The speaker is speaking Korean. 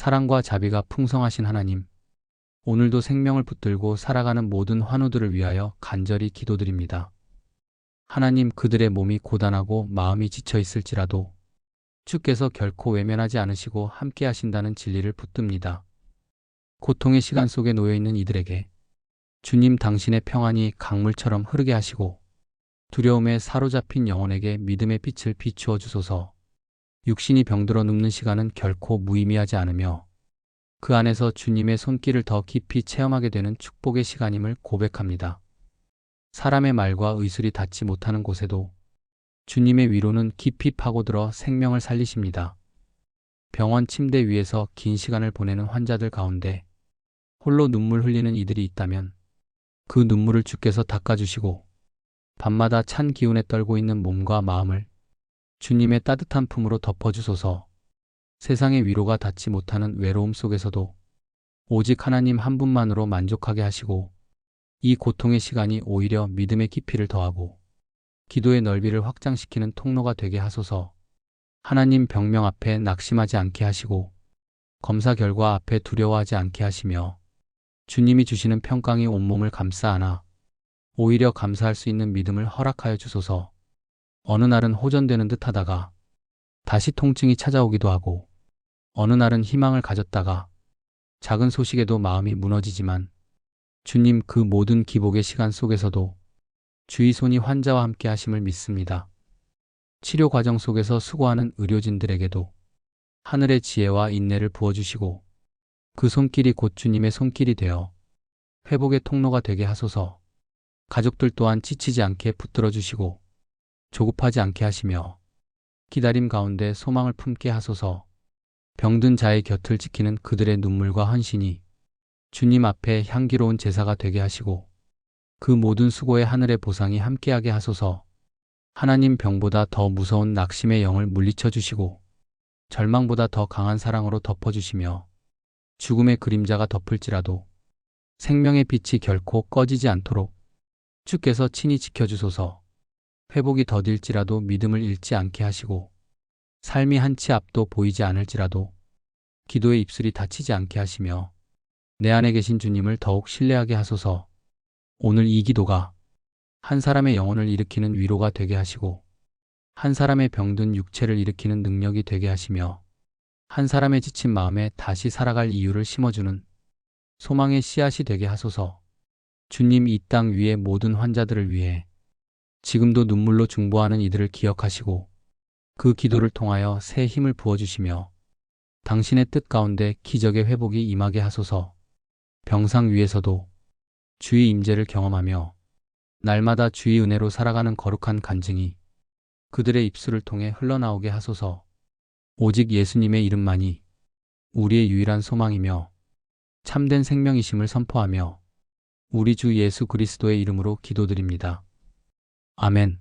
사랑과 자비가 풍성하신 하나님, 오늘도 생명을 붙들고 살아가는 모든 환우들을 위하여 간절히 기도드립니다. 하나님 그들의 몸이 고단하고 마음이 지쳐 있을지라도 주께서 결코 외면하지 않으시고 함께 하신다는 진리를 붙듭니다. 고통의 시간 속에 놓여 있는 이들에게 주님 당신의 평안이 강물처럼 흐르게 하시고 두려움에 사로잡힌 영혼에게 믿음의 빛을 비추어 주소서. 육신이 병들어 눕는 시간은 결코 무의미하지 않으며 그 안에서 주님의 손길을 더 깊이 체험하게 되는 축복의 시간임을 고백합니다. 사람의 말과 의술이 닿지 못하는 곳에도 주님의 위로는 깊이 파고들어 생명을 살리십니다. 병원 침대 위에서 긴 시간을 보내는 환자들 가운데 홀로 눈물 흘리는 이들이 있다면 그 눈물을 주께서 닦아주시고 밤마다 찬 기운에 떨고 있는 몸과 마음을 주님의 따뜻한 품으로 덮어주소서. 세상의 위로가 닿지 못하는 외로움 속에서도 오직 하나님 한 분만으로 만족하게 하시고 이 고통의 시간이 오히려 믿음의 깊이를 더하고 기도의 넓이를 확장시키는 통로가 되게 하소서. 하나님 병명 앞에 낙심하지 않게 하시고 검사 결과 앞에 두려워하지 않게 하시며 주님이 주시는 평강이 온몸을 감싸 안아 오히려 감사할 수 있는 믿음을 허락하여 주소서 어느 날은 호전되는 듯 하다가 다시 통증이 찾아오기도 하고 어느 날은 희망을 가졌다가 작은 소식에도 마음이 무너지지만 주님 그 모든 기복의 시간 속에서도 주의 손이 환자와 함께 하심을 믿습니다. 치료 과정 속에서 수고하는 의료진들에게도 하늘의 지혜와 인내를 부어주시고 그 손길이 곧 주님의 손길이 되어 회복의 통로가 되게 하소서 가족들 또한 지치지 않게 붙들어 주시고 조급하지 않게 하시며 기다림 가운데 소망을 품게 하소서. 병든 자의 곁을 지키는 그들의 눈물과 헌신이 주님 앞에 향기로운 제사가 되게 하시고 그 모든 수고의 하늘의 보상이 함께하게 하소서. 하나님 병보다 더 무서운 낙심의 영을 물리쳐 주시고 절망보다 더 강한 사랑으로 덮어주시며 죽음의 그림자가 덮을지라도 생명의 빛이 결코 꺼지지 않도록 주께서 친히 지켜주소서 회복이 더딜지라도 믿음을 잃지 않게 하시고 삶이 한 치 앞도 보이지 않을지라도 기도의 입술이 다치지 않게 하시며 내 안에 계신 주님을 더욱 신뢰하게 하소서. 오늘 이 기도가 한 사람의 영혼을 일으키는 위로가 되게 하시고 한 사람의 병든 육체를 일으키는 능력이 되게 하시며 한 사람의 지친 마음에 다시 살아갈 이유를 심어주는 소망의 씨앗이 되게 하소서. 주님 이 땅 위의 모든 환자들을 위해 지금도 눈물로 중보하는 이들을 기억하시고 그 기도를 통하여 새 힘을 부어주시며 당신의 뜻 가운데 기적의 회복이 임하게 하소서 병상 위에서도 주의 임재를 경험하며 날마다 주의 은혜로 살아가는 거룩한 간증이 그들의 입술을 통해 흘러나오게 하소서 오직 예수님의 이름만이 우리의 유일한 소망이며 참된 생명이심을 선포하며 우리 주 예수 그리스도의 이름으로 기도드립니다. 아멘.